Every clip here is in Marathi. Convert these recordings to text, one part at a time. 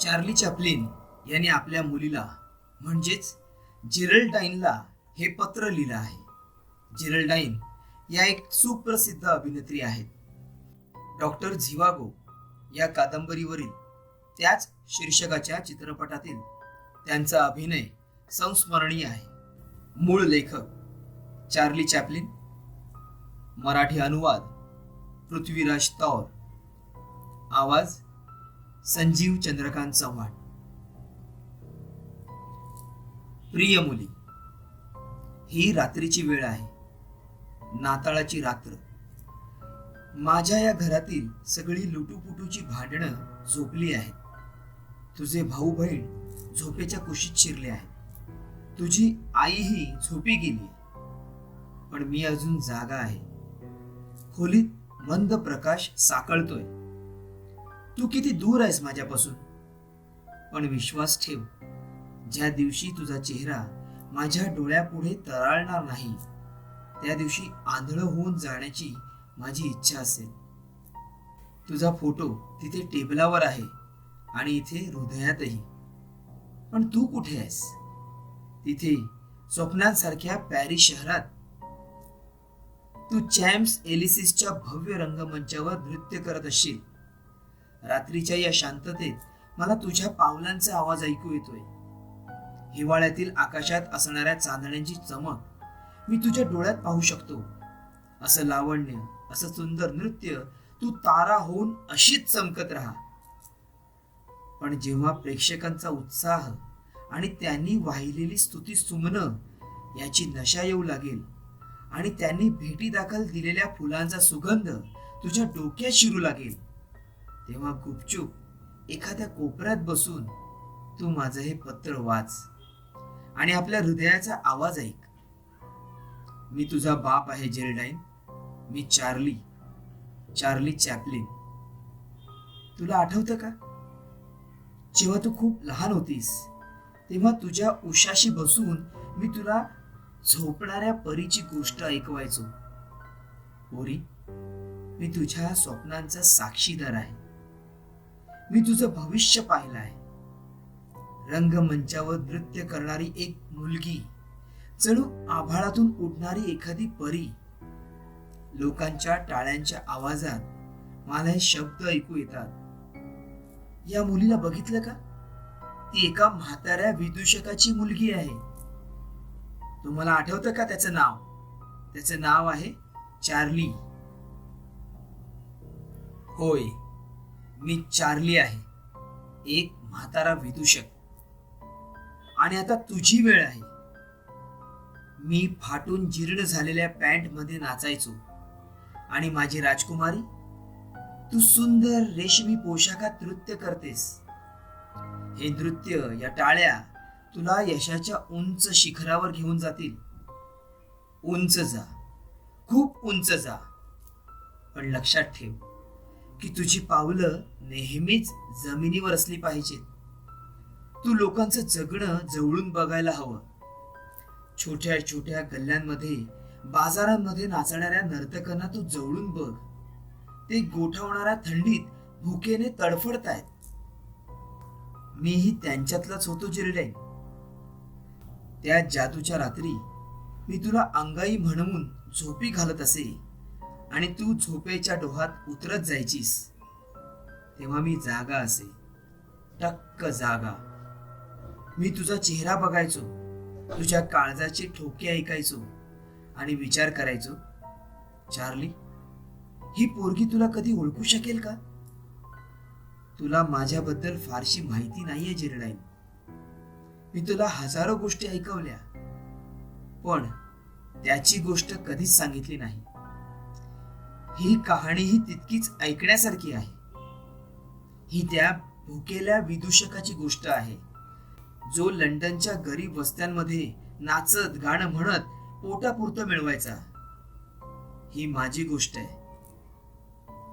चार्ली चॅपलिन यांनी आपल्या मुलीला म्हणजेच जिरल्डाईनला हे पत्र लिहिलं आहे. जिरल्डाईन या एक सुप्रसिद्ध अभिनेत्री आहेत. डॉक्टर झिवागो या कादंबरीवरील त्याच शीर्षकाच्या चित्रपटातील त्यांचा अभिनय संस्मरणीय आहे. मूळ लेखक चार्ली चॅपलिन मराठी अनुवाद पृथ्वीराज तौर. आवाज संजीव चंद्रकांत चव्हाण. प्रिय मुली ही रात्रीची वेळ आहे. नाताळाची रात्र. माझ्या या घरातील सगळी लुटूपुटूची भांडणं झोपली आहेत. तुझे भाऊ बहीण झोपेच्या कुशीत शिरले आहेत. तुझी आईही झोपी गेली पण मी अजून जागा आहे. खोलीत मंद प्रकाश साकळतोय. तू किती दूर आहेस माझ्यापासून? पण विश्वास ठेव ज्या दिवशी तुझा चेहरा माझ्या डोळ्यापुढे तराळणार नाही त्या दिवशी आंधळ होऊन जाण्याची माझी इच्छा असेल. तुझा फोटो तिथे टेबलावर आहे आणि इथे हृदयातही. पण तू कुठे आहेस? तिथे स्वप्नांसारख्या पॅरिस शहरात. तू चॅम्प्स एलिसिसच्या भव्य रंगमंचावर नृत्य करत असशील. रात्रीच्या या शांततेत मला तुझ्या पावलांचा आवाज ऐकू येतोय. हिवाळ्यातील आकाशात असणाऱ्या चांदण्यांची चमक मी तुझ्या डोळ्यात पाहू शकतो. असं लावण्य असं सुंदर नृत्य तू तारा होऊन अशीच चमकत राहा. पण जेव्हा प्रेक्षकांचा उत्साह आणि त्यांनी वाहिलेली स्तुती सुमन याची नशा येऊ लागेल आणि त्यांनी भेटी दाखल दिलेल्या फुलांचा सुगंध तुझ्या डोक्यात शिरू लागेल. तेव्हा गुपचूप एखाद्या कोपऱ्यात बसून तू माझं हे पत्र वाच आणि आपल्या हृदयाचा आवाज ऐक. मी तुझा बाप आहे जेरडाईन मी चार्ली चार्ली चॅपलिन. तुला आठवतं का? जेव्हा तू खूप लहान होतीस तेव्हा तुझ्या उशाशी बसून मी तुला झोपणाऱ्या परीची गोष्ट ऐकवायचो. पोरी मी तुझ्या स्वप्नांचा साक्षीदार आहे. मी तुझं भविष्य पाहिलं आहे रंगमंचावर नृत्य करणारी एक मुलगी जणू आभाळातून उडणारी एखादी परी. लोकांच्या टाळ्यांच्या आवाजात मला हे शब्द ऐकू येतात. या मुलीला बघितलं का? ती एका म्हाताऱ्या विदूषकाची मुलगी आहे. तुम्हाला आठवतं का त्याचं नाव? त्याचं नाव आहे चार्ली. होय मी चार्ली आहे. एक म्हातारा विदूषक. आणि आता तुझी वेळ आहे. मी फाटून जीर्ण झालेल्या पॅन्टमध्ये नाचायचो. आणि माझी राजकुमारी तू सुंदर रेशमी पोशाखात नृत्य करतेस. हे नृत्य या टाळ्या तुला यशाच्या उंच शिखरावर घेऊन जातील. उंच जा. खूप उंच जा. पण लक्षात ठेव की तुझी पावलं नेहमीच जमिनीवर असली पाहिजेत. तू लोकांचं जगणं जवळून बघायला हवं. छोट्या छोट्या गल्ल्यांमध्ये बाजारांमध्ये नाचणाऱ्या नर्तकांना तू जवळून बघ. ते गोठवणाऱ्या थंडीत भुकेने तडफडतायत. मीही त्यांच्यातलाच होतो जिरडे. त्या जादूच्या रात्री मी तुला अंगाई म्हणून झोपी घालत असे. आणि तू झोपेच्या डोहात उतरत जायचीस तेव्हा मी जागा असे. टक्क जागा. मी तुझा चेहरा बघायचो तुझ्या काळजाचे ठोके ऐकायचो आणि विचार करायचो. चार्ली ही पोरगी तुला कधी ओळखू शकेल का? तुला माझ्याबद्दल फारशी माहिती नाहीये जिरडाईन. मी तुला हजारो गोष्टी ऐकवल्या पण त्याची गोष्ट कधीच सांगितली नाही. ही कहाणी ही तितकीच ऐकण्यासारखी आहे. ही त्या भुकेल्या विदूषकाची गोष्ट आहे. जो लंडनच्या गरीब वस्त्यांमध्ये नाचत गाणं म्हणत पोटापुरतं मिळवायचा. ही माझी गोष्ट आहे.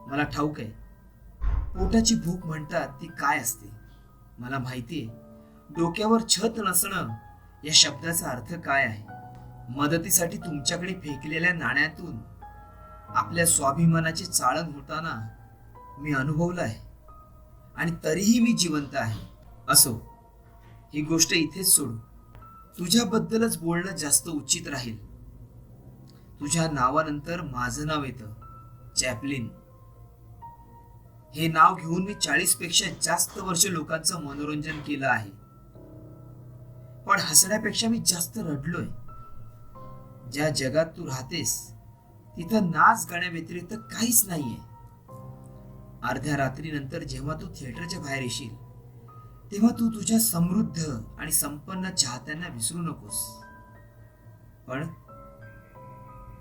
मला ठाऊक आहे. पोटाची भूक म्हणतात ती काय असते? मला माहितीये डोक्यावर छत नसणं या शब्दाचा अर्थ काय आहे? मदतीसाठी तुमच्याकडे फेकलेल्या नाण्यातून आपल्या स्वाभिमानाचे चाळण होताना मी अनुभवलं आहे आणि तरीही मी जिवंत आहे. असो ही गोष्ट इथेच सोडू. तुझ्याबद्दलच बोलणं जास्त उचित राहील. तुझ्या नावानंतर माझं नाव येतं चॅपलिन. हे नाव घेऊन मी चाळीसपेक्षा जास्त वर्ष लोकांचं मनोरंजन केलं आहे. पण हसण्यापेक्षा मी जास्त रडलोय. ज्या जगात तू राहतेस तिथं नाच गाण्याव्यतिरिक्त काहीच नाहीये. अर्ध्या रात्रीनंतर जेव्हा तू थिएटरच्या बाहेर येशील तेव्हा तू तुझ्या समृद्ध आणि संपन्न चाहत्यांना विसरू नकोस. पण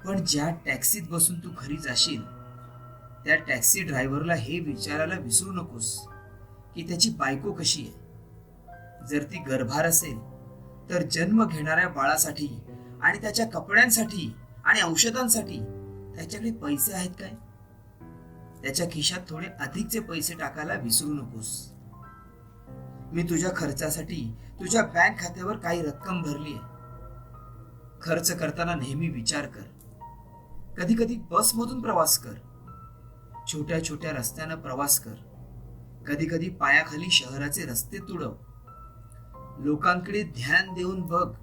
पण ज्या टॅक्सीत बसून तू घरी जाशील त्या टॅक्सी ड्रायव्हरला हे विचारायला विसरू नकोस की त्याची बायको कशी आहे. जर ती गर्भार असेल तर जन्म घेणाऱ्या बाळासाठी आणि त्याच्या कपड्यांसाठी आणि औषधांसाठी त्याच्याकडे पैसे आहेत काय? त्याच्या खिशात थोडे अधिकचे पैसे टाकायला विसरू नकोस. मी तुझ्या खर्चासाठी तुझ्या बँक खात्यावर काही रक्कम भरली आहे खर्च करताना नेहमी विचार कर. कधी कधी बसमधून प्रवास कर. छोट्या छोट्या रस्त्यानं प्रवास कर. कधी कधी पायाखाली शहराचे रस्ते तुडव. लोकांकडे ध्यान देऊन बघ.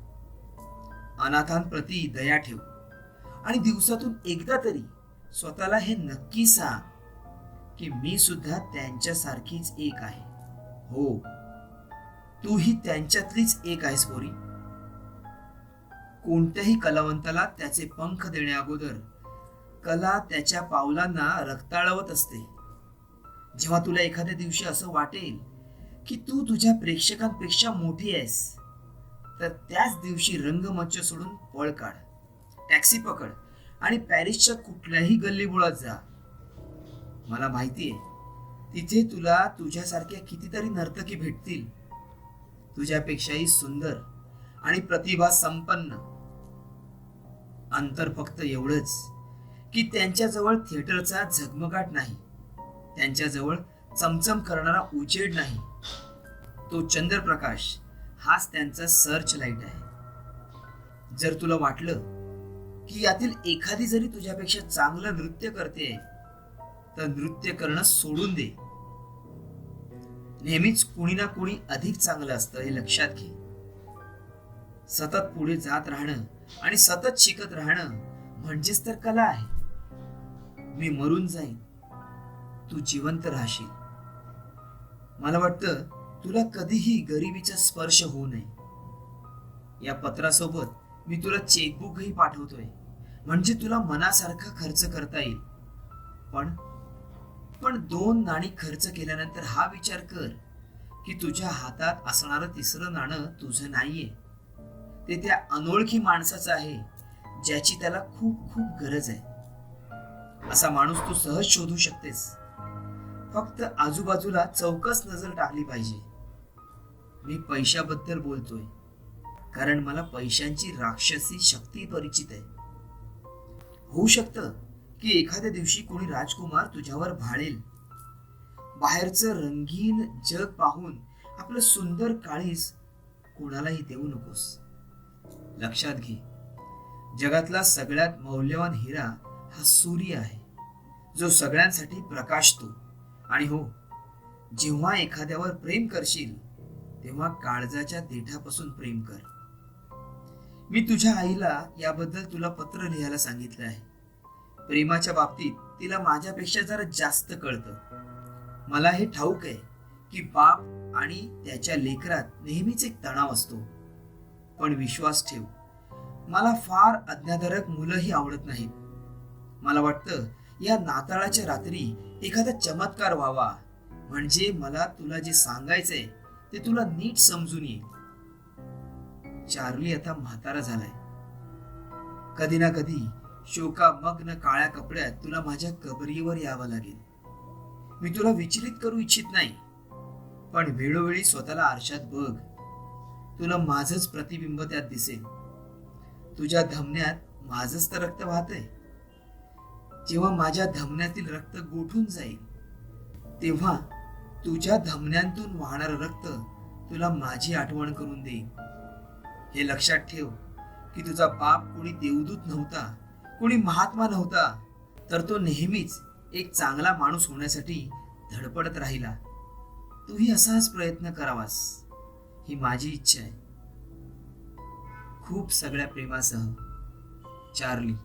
अनाथांप्रती दया ठेव. आणि दिवसातून एकदा तरी स्वतःला हे नक्की सांग की मी सुद्धा त्यांच्यासारखीच एक आहे. हो तूही त्यांच्यातलीच एक आहेस पोरी. कोणत्याही कलावंताला त्याचे पंख देण्याअगोदर कला त्याच्या पावलांना रक्ताळवत असते. जेव्हा तुला एखाद्या दिवशी असं वाटेल की तू तुझ्या प्रेक्षकांपेक्षा मोठी आहेस तर त्याच दिवशी रंगमंच सोडून पळ काढ. टॅक्सी पकड आणि पॅरिसच्या कुठल्याही गल्लीबोळात जा. मला माहितीये तिथे तुला तुझ्यासारख्या कितीतरी नर्तकी भेटतील. तुझ्यापेक्षाही सुंदर आणि प्रतिभा संपन्न अंतर फक्त एवढंच की त्यांच्याजवळ थिएटरचा झगमगाट नाही. त्यांच्याजवळ चमचम करणारा उजेड नाही. तो चंद्रप्रकाश हाच त्यांचा सर्च लाइट आहे. जर तुला वाटलं की यातील एखादी जरी तुझ्यापेक्षा चांगलं नृत्य करते तर नृत्य करणं सोडून दे. नेहमीच कुणी ना कुणी अधिक चांगलं असतं हे लक्षात घे. सतत पुढे जात राहणं आणि सतत शिकत राहणं म्हणजेच तर कला आहे. मी मरून जाईन. तू जिवंत राहशील. मला वाटतं तुला कधीही गरिबीचा स्पर्श होऊ नये. या पत्रासोबत मी तुला चेकबुकही पाठवतोय. म्हणजे तुला मनासारखा खर्च करता येईल. पण पण दोन नाणी खर्च केल्यानंतर हा विचार कर की तुझ्या हातात असणारं तिसरं नाणं तुझं नाहीये. ते त्या अनोळखी माणसाचं आहे ज्याची त्याला खूप खूप गरज आहे. असा माणूस तू सहज शोधू शकतेस. फक्त आजूबाजूला चौकस नजर टाकली पाहिजे. मी पैशाबद्दल बोलतोय. कारण मला पैशांची राक्षसी शक्ती परिचित आहे. होऊ शकतं की एखाद्या दिवशी कोणी राजकुमार तुझ्यावर भाळेल. बाहेरचं रंगीन जग पाहून आपलं सुंदर काळीज कोणालाही देऊ नकोस. लक्षात घे जगातला सगळ्यात मौल्यवान हिरा हा सूर्य आहे. जो सगळ्यांसाठी प्रकाशतो. आणि हो जेव्हा एखाद्यावर प्रेम करशील तेव्हा काळजाच्या देठापासून प्रेम कर. मी तुझ्या आईला याबद्दल तुला पत्र लिहायला सांगितलं आहे. प्रेमाच्या बाबतीत तिला माझ्यापेक्षा जरा जास्त कळतं. मला हे ठाऊक आहे की बाप आणि त्याच्या लेकरात नेहमीच एक तणाव असतो. पण विश्वास ठेव मला फार अज्ञाधारक मुलंही आवडत नाहीत. मला वाटतं या नाताळाच्या रात्री एखादा चमत्कार व्हावा. म्हणजे मला तुला जे सांगायचंय ते तुला नीट समजून येईल. चार्ली आता म्हातारा झालाय. कधी ना कधी शोकामग्न काळ्या कपड्यात तुला माझ्या कबरीवर यावं लागेल. मी तुला विचलित करू इच्छित नाही. पण वेळोवेळी स्वतःला आरशात बघ. तुला माझच प्रतिबिंब त्यात दिसेल. तुझ्या धमन्यात माझच तर रक्त वाहतय. जेव्हा माझ्या धमन्यातील रक्त गोठून जाईल तेव्हा तुझ्या धमन्यांतून वाहणारं रक्त तुला माझी आठवण करून देईल. हे लक्षात ठेव की तुझा बाप कोणी देवदूत नव्हता कोणी महात्मा नव्हता तर तो नेहमीच एक चांगला माणूस होण्यासाठी धडपडत राहिला. तूही असाच प्रयत्न करावास ही माझी इच्छा आहे. खूप सगळ्या प्रेमासह चार्ली.